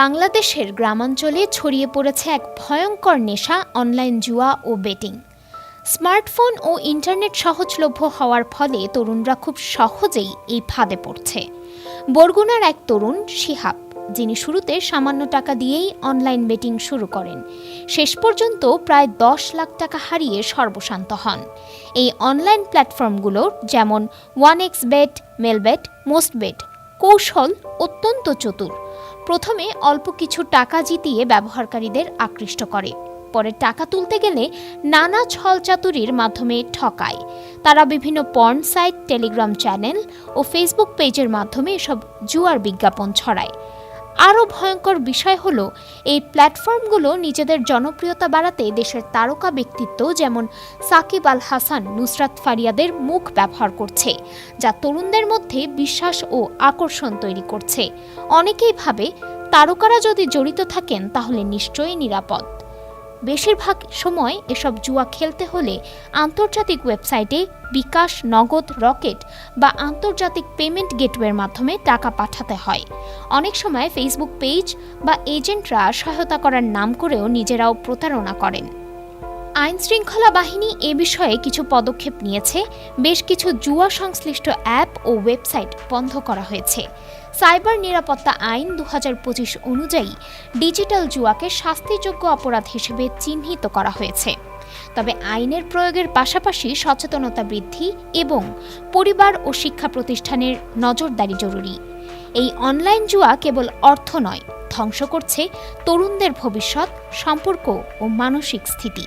বাংলাদেশের গ্রামাঞ্চলে ছড়িয়ে পড়েছে এক ভয়ঙ্কর নেশা, অনলাইন জুয়া ও বেটিং। স্মার্টফোন ও ইন্টারনেট সহজলভ্য হওয়ার ফলে তরুণরা খুব সহজেই এই ফাঁদে পড়ছে। বরগুনার এক তরুণ, শিহাব, যিনি শুরুতে সামান্য টাকা দিয়েই অনলাইন বেটিং শুরু করেন, শেষ পর্যন্ত প্রায় দশ লাখ টাকা হারিয়ে সর্বশান্ত হন। এই অনলাইন প্ল্যাটফর্মগুলোর যেমন one X bet, Melbet Mostbet কৌশল অত্যন্ত চতুর। প্রথমে অল্প কিছু টাকা জিতিয়ে ব্যবহারকারীদের আকৃষ্ট করে। পরে টাকা তুলতে গেলে নানা ছলচাতুরির মাধ্যমে ঠকায়। তারা বিভিন্ন পর্ন সাইট, টেলিগ্রাম চ্যানেল ও ফেসবুক পেজের মাধ্যমে এসব জুয়ার বিজ্ঞাপন ছড়ায়। আরও ভয়ঙ্কর বিষয় হল, এই প্ল্যাটফর্মগুলো নিজেদের জনপ্রিয়তা বাড়াতে দেশের তারকা ব্যক্তিত্ব যেমন সাকিব আল হাসান, নুসরাত ফারিয়াদের মুখ ব্যবহার করছে, যা তরুণদের মধ্যে বিশ্বাস ও আকর্ষণ তৈরি করছে। অনেকেই ভাবে, তারকারা যদি জড়িত থাকেন তাহলে নিশ্চয়ই নিরাপদ। বেশিরভাগ সময় এসব জুয়া খেলতে হলে আন্তর্জাতিক ওয়েবসাইটে বিকাশ, নগদ, রকেট বা আন্তর্জাতিক পেমেন্ট গেটওয়ের মাধ্যমে টাকা পাঠাতে হয়। অনেক সময় ফেসবুক পেজ বা এজেন্টরা সহায়তা করার নাম করেও নিজেরাও প্রতারণা করেন। আইন শৃঙ্খলা বাহিনী এ বিষয়ে কিছু পদক্ষেপ নিয়েছে। বেশ কিছু জুয়া সংশ্লিষ্ট অ্যাপ ও ওয়েবসাইট বন্ধ করা হয়েছে। সাইবার নিরাপত্তা আইন দু হাজার পঁচিশ অনুযায়ী ডিজিটাল জুয়াকে শাস্তিযোগ্য অপরাধ হিসেবে চিহ্নিত করা হয়েছে। তবে আইনের প্রয়োগের পাশাপাশি সচেতনতা বৃদ্ধি এবং পরিবার ও শিক্ষা প্রতিষ্ঠানের নজরদারি জরুরি। এই অনলাইন জুয়া কেবল অর্থ নয়, ধ্বংস করছে তরুণদের ভবিষ্যৎ, সম্পর্ক ও মানসিক স্থিতি।